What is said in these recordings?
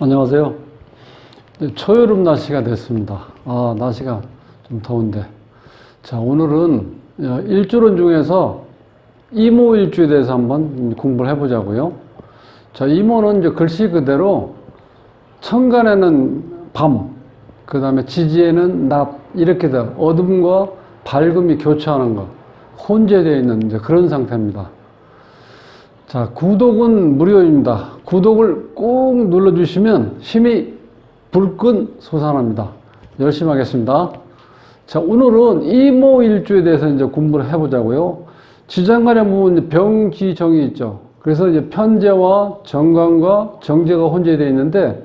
안녕하세요. 네, 초여름 날씨가 됐습니다. 아, 날씨가 좀 더운데. 자, 오늘은 어, 일주론 중에서 이모 일주에 대해서 한번 공부를 해보자고요. 자, 이모는 이제 글씨 그대로 천간에는 밤, 그 다음에 지지에는 낮, 이렇게 돼. 어둠과 밝음이 교차하는 것. 혼재되어 있는 그런 상태입니다. 자, 구독은 무료입니다. 구독을 꼭 눌러주시면 힘이 불끈 솟아납니다. 열심히 하겠습니다. 자, 오늘은 이모일주에 대해서 이제 공부를 해보자고요. 지장간에 보면 병기정이 있죠. 그래서 이제 편제와 정관과 정제가 혼재되어 있는데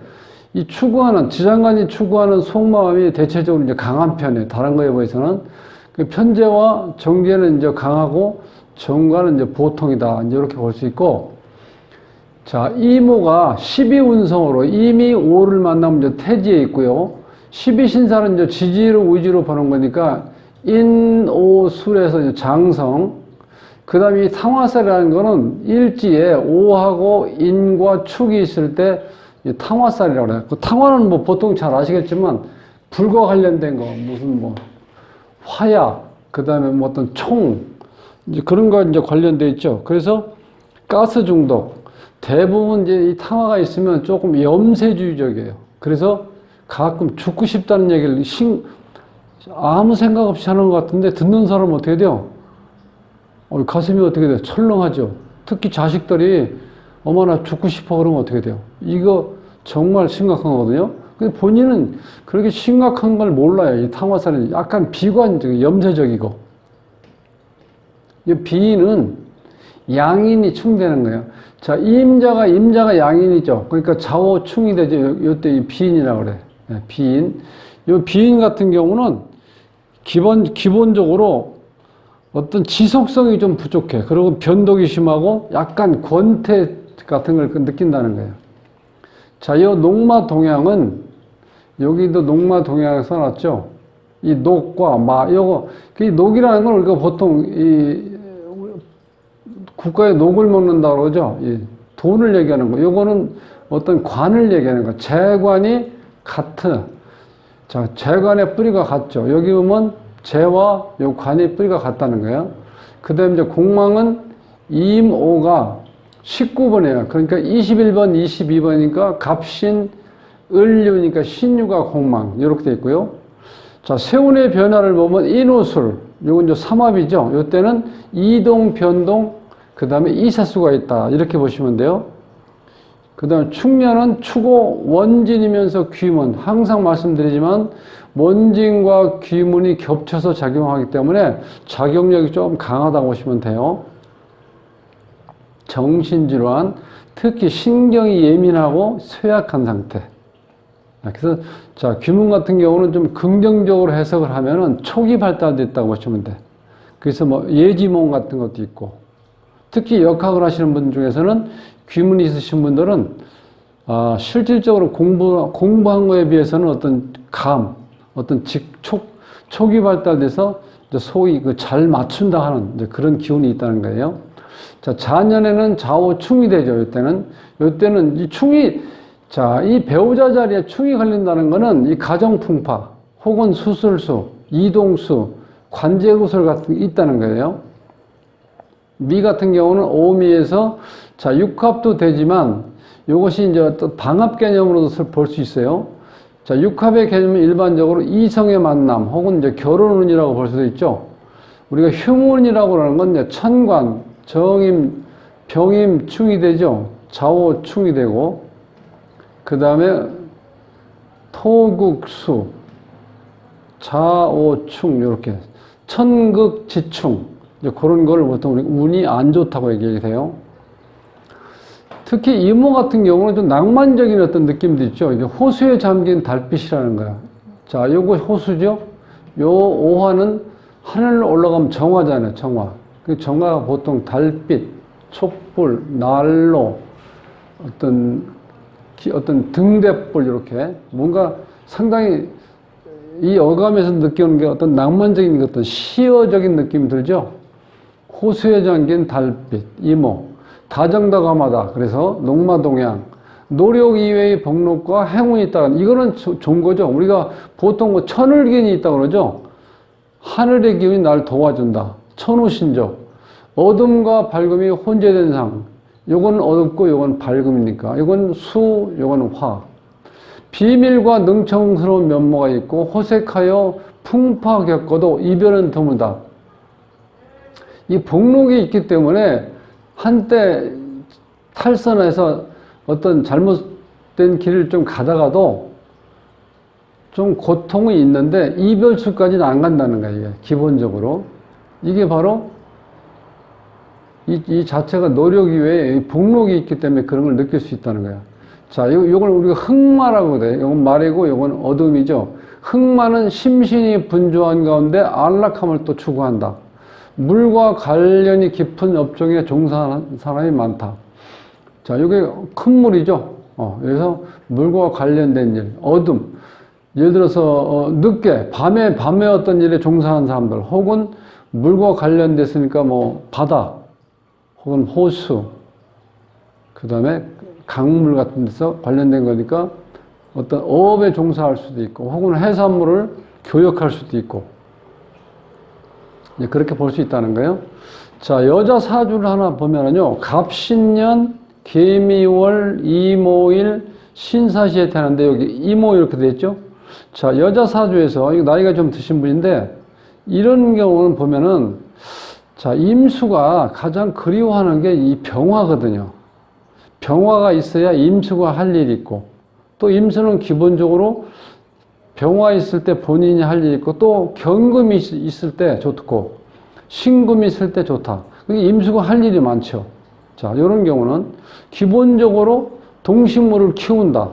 이 추구하는, 지장간이 추구하는 속마음이 대체적으로 이제 강한 편이에요. 다른 거에 비해서는. 그 편제와 정제는 이제 강하고 정관은 이제 보통이다. 이제 이렇게 볼 수 있고, 자, 이모가 12운성으로 이미 5를 만나면 이제 태지에 있고요. 12신사는 이제 지지로 우지로 보는 거니까 인 오 술에서 이제 장성, 그 다음에 이 탕화살이라는 거는 일지에 오하고 인과 축이 있을 때 탕화살이라고 그래요. 그 탕화는 뭐 보통 잘 아시겠지만 불과 관련된 거, 무슨 뭐 화약, 그 다음에 뭐 어떤 총, 이제 그런 거 이제 관련돼 있죠. 그래서 가스 중독 대부분 이제 이 탕화가 있으면 조금 염세주의적이에요. 그래서 가끔 죽고 싶다는 얘기를 신, 아무 생각 없이 하는 것 같은데 듣는 사람은 어떻게 돼요? 어, 가슴이 어떻게 돼요? 철렁하죠. 특히 자식들이 어머나 죽고 싶어 그러면 어떻게 돼요? 이거 정말 심각한 거거든요. 근데 본인은 그렇게 심각한 걸 몰라요. 이 탕화살은 약간 비관적, 염세적이고. 이 비인은 양인이 충되는 거예요. 자, 임자가, 임자가 양인이죠. 그러니까 좌우충이 되죠. 요, 요때 이 비인이라고 그래. 네, 비인. 요 비인 같은 경우는 기본, 기본적으로 어떤 지속성이 좀 부족해. 그리고 변덕이 심하고 약간 권태 같은 걸 느낀다는 거예요. 자, 요 녹마 동양은 여기도 녹마 동양 써놨죠. 이 녹과 마, 요거, 그 녹이라는 걸 우리가 보통 이 국가의 녹을 먹는다고 그러죠. 이 돈을 얘기하는 거. 요거는 어떤 관을 얘기하는 거. 재관이 같은. 자, 재관의 뿌리가 같죠. 여기 보면 재와 요 관의 뿌리가 같다는 거예요. 그 다음에 이제 공망은 임오가 19번이에요. 그러니까 21번, 22번이니까 갑신, 을류니까 신유가 공망. 이렇게 돼 있고요. 자, 세운의 변화를 보면 인호술. 요건 이제 삼합이죠. 요 때는 이동, 변동, 그 다음에 이사수가 있다. 이렇게 보시면 돼요. 그 다음에 축년은 추고 원진이면서 귀문. 항상 말씀드리지만 원진과 귀문이 겹쳐서 작용하기 때문에 작용력이 좀 강하다고 보시면 돼요. 정신질환, 특히 신경이 예민하고 쇠약한 상태. 그래서 자 귀문 같은 경우는 좀 긍정적으로 해석을 하면은 초기 발달됐다고 보시면 돼. 그래서 뭐 예지몽 같은 것도 있고 특히 역학을 하시는 분 중에서는 귀문이 있으신 분들은 아, 실질적으로 공부 공부한 거에 비해서는 어떤 감, 어떤 직촉 초기 발달돼서 소위 그 잘 맞춘다 하는 그런 기운이 있다는 거예요. 자 자년에는 좌우 충이 되죠. 이때는 이때는 이 충이 자, 이 배우자 자리에 충이 걸린다는 것은 이 가정풍파 혹은 수술수, 이동수, 관제구설 같은 게 있다는 거예요. 미 같은 경우는 오미에서 자, 육합도 되지만 이것이 이제 어떤 방합 개념으로도 볼 수 있어요. 자, 육합의 개념은 일반적으로 이성의 만남 혹은 이제 결혼운이라고 볼 수도 있죠. 우리가 흉운이라고 하는 건 이제 천관, 정임, 병임, 충이 되죠. 좌우 충이 되고 그 다음에 토국수, 자오충 이렇게 천극지충 이제 그런 걸 보통 운이 안 좋다고 얘기해요. 특히 이모 같은 경우는 좀 낭만적인 어떤 느낌도 있죠. 이게 호수에 잠긴 달빛이라는 거야. 자, 요거 호수죠. 요 오화는 하늘로 올라가면 정화잖아요. 정화. 그 정화가 보통 달빛, 촛불, 난로, 어떤 어떤 등대불 이렇게 뭔가 상당히 이 어감에서 느끼는 게 어떤 낭만적인 어떤 시어적인 느낌이 들죠. 호수에 잠긴 달빛, 이모, 다정다감하다. 그래서 농마동양, 노력 이외의 복록과 행운이 있다. 이거는 조- 좋은 거죠. 우리가 보통 뭐 천을기운이 있다 그러죠. 하늘의 기운이 날 도와준다. 천우신적. 어둠과 밝음이 혼재된 상. 요거는 어둡고 요건 밝음이니까. 요건 수, 요거는 화. 비밀과 능청스러운 면모가 있고 호색하여 풍파 겪어도 이별은 드물다. 이 복록이 있기 때문에 한때 탈선해서 어떤 잘못된 길을 좀 가다가도 좀 고통이 있는데 이별수까지는 안 간다는 거예요. 기본적으로. 이게 바로 이, 이 자체가 노력 이외에 이 복록이 있기 때문에 그런 걸 느낄 수 있다는 거예요. 자, 요, 요걸 우리가 흑마라고 그래. 요건 말이고 요건 어둠이죠. 흑마는 심신이 분주한 가운데 안락함을 또 추구한다. 물과 관련이 깊은 업종에 종사하는 사람이 많다. 자, 이게 큰 물이죠. 어, 그래서 물과 관련된 일, 어둠. 예를 들어서 어, 늦게 밤에 밤에 어떤 일에 종사하는 사람들, 혹은 물과 관련됐으니까 뭐 바다, 혹은 호수, 그 다음에 강물 같은 데서 관련된 거니까 어떤 어업에 종사할 수도 있고, 혹은 해산물을 교역할 수도 있고, 이제 그렇게 볼 수 있다는 거예요. 자, 여자 사주를 하나 보면은요, 갑신년, 개미월, 이모일, 신사시에 태어났는데 여기 이모 이렇게 돼 있죠? 자, 여자 사주에서, 나이가 좀 드신 분인데, 이런 경우는 보면은, 자, 임수가 가장 그리워하는 게 이 병화거든요. 병화가 있어야 임수가 할 일이 있고, 또 임수는 기본적으로 병화 있을 때 본인이 할 일이 있고, 또 경금이 있- 있을 때 좋고, 신금이 있을 때 좋다. 임수가 할 일이 많죠. 자, 이런 경우는 기본적으로 동식물을 키운다.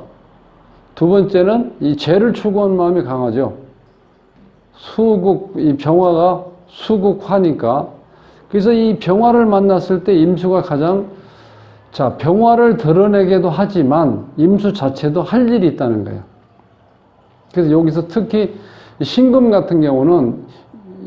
두 번째는 이 재를 추구하는 마음이 강하죠. 수국, 이 병화가 수국화니까. 그래서 이 병화를 만났을 때 임수가 가장 자, 병화를 드러내게도 하지만 임수 자체도 할 일이 있다는 거예요. 그래서 여기서 특히 신금 같은 경우는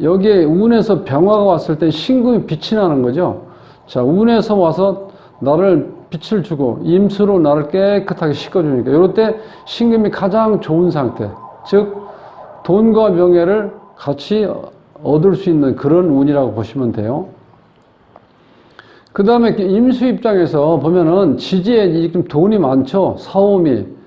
여기에 운에서 병화가 왔을 때 신금이 빛이 나는 거죠. 자, 운에서 와서 나를 빛을 주고 임수로 나를 깨끗하게 씻어주니까 이럴 때 신금이 가장 좋은 상태. 즉, 돈과 명예를 같이 얻을 수 있는 그런 운이라고 보시면 돼요. 그 다음에 임수 입장에서 보면은 지지에 지금 돈이 많죠. 사오미.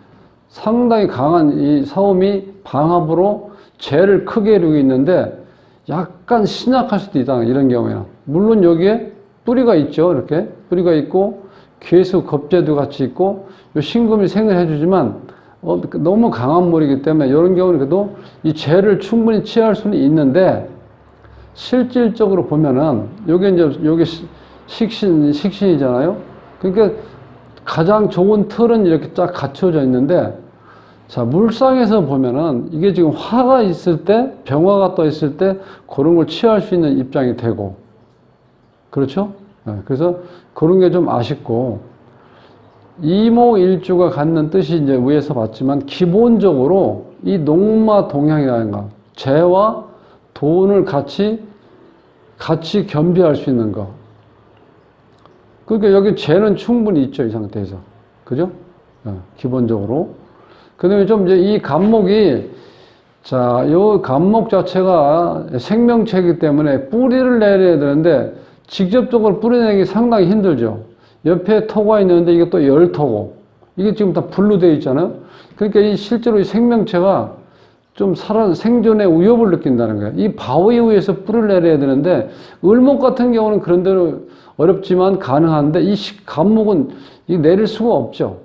상당히 강한 이 사오미 방합으로 죄를 크게 이루고 있는데 약간 신약할 수도 있다. 이런 경우에는. 물론 여기에 뿌리가 있죠. 이렇게. 뿌리가 있고 괴수 겁재도 같이 있고 요 신금이 생을 해주지만 어, 너무 강한 물이기 때문에 이런 경우는 그래도 이 죄를 충분히 취할 수는 있는데 실질적으로 보면은 요게 이제 시- 식신 식신이잖아요. 그러니까 가장 좋은 틀은 이렇게 쫙 갖춰져 있는데 자 물상에서 보면은 이게 지금 화가 있을 때 병화가 떠 있을 때 그런 걸 취할 수 있는 입장이 되고 그렇죠? 네, 그래서 그런 게 좀 아쉽고 이모일주가 갖는 뜻이 이제 위에서 봤지만 기본적으로 이 농마 동향이라는 거 재와 돈을 같이 같이 겸비할 수 있는 거. 그러니까 여기 재는 충분히 있죠 이 상태에서 그죠? 네, 기본적으로. 그 다음에 좀 이제 이 간목이 자, 요 간목 자체가 생명체이기 때문에 뿌리를 내려야 되는데 직접적으로 뿌리내기 상당히 힘들죠. 옆에 토가 있는데 이게 또 열토고 이게 지금 다 불로 되어 있잖아요. 그러니까 이 실제로 이 생명체가 좀 살아 생존의 위협을 느낀다는 거예요. 이 바위 위에서 뿌리를 내려야 되는데 을목 같은 경우는 그런 대로 어렵지만 가능한데 이 시- 간목은 이 내릴 수가 없죠.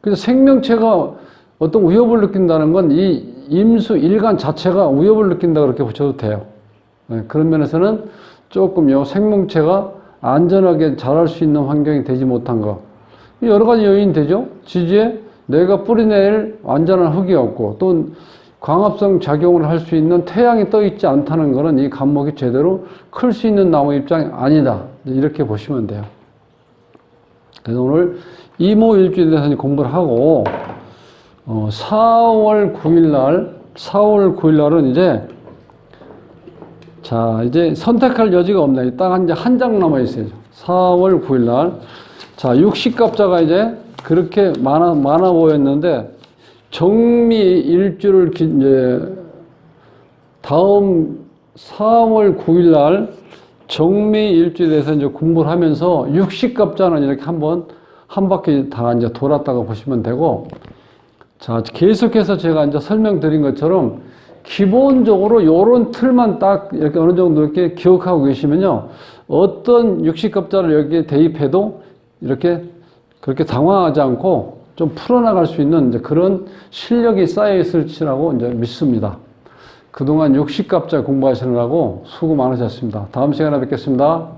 그래서 생명체가 어떤 위협을 느낀다는 건 이 임수 일간 자체가 위협을 느낀다 그렇게 보셔도 돼요. 네, 그런 면에서는 조금 요 생명체가 안전하게 자랄 수 있는 환경이 되지 못한 거. 여러 가지 요인이 되죠. 지지에 내가 뿌리낼 완전한 흙이 없고 또 광합성 작용을 할 수 있는 태양이 떠 있지 않다는 것은 이 감목이 제대로 클 수 있는 나무 입장이 아니다. 이렇게 보시면 돼요. 그래서 오늘 이모 일주에 대해서 이제 공부를 하고 어, 4월 9일 날 4월 9일 날은 이제 자, 이제 선택할 여지가 없네. 딱 한, 이제 한 장 남아 있어요. 4월 9일 날. 자, 60갑자가 이제 그렇게 많아, 많아 보였는데, 정미 일주를 기- 이제, 다음 4월 9일 날 정미 일주에 대해서 이제 공부를 하면서 60갑자는 이렇게 한번 한 바퀴 다 이제 돌았다고 보시면 되고, 자, 계속해서 제가 이제 설명드린 것처럼 기본적으로 요런 틀만 딱 이렇게 어느 정도 이렇게 기억하고 계시면요. 어떤 60갑자를 여기에 대입해도 이렇게 그렇게 당황하지 않고 좀 풀어나갈 수 있는 그런 실력이 쌓여 있을지라고 이제 믿습니다. 그동안 60갑자 공부하시느라고 수고 많으셨습니다. 다음 시간에 뵙겠습니다.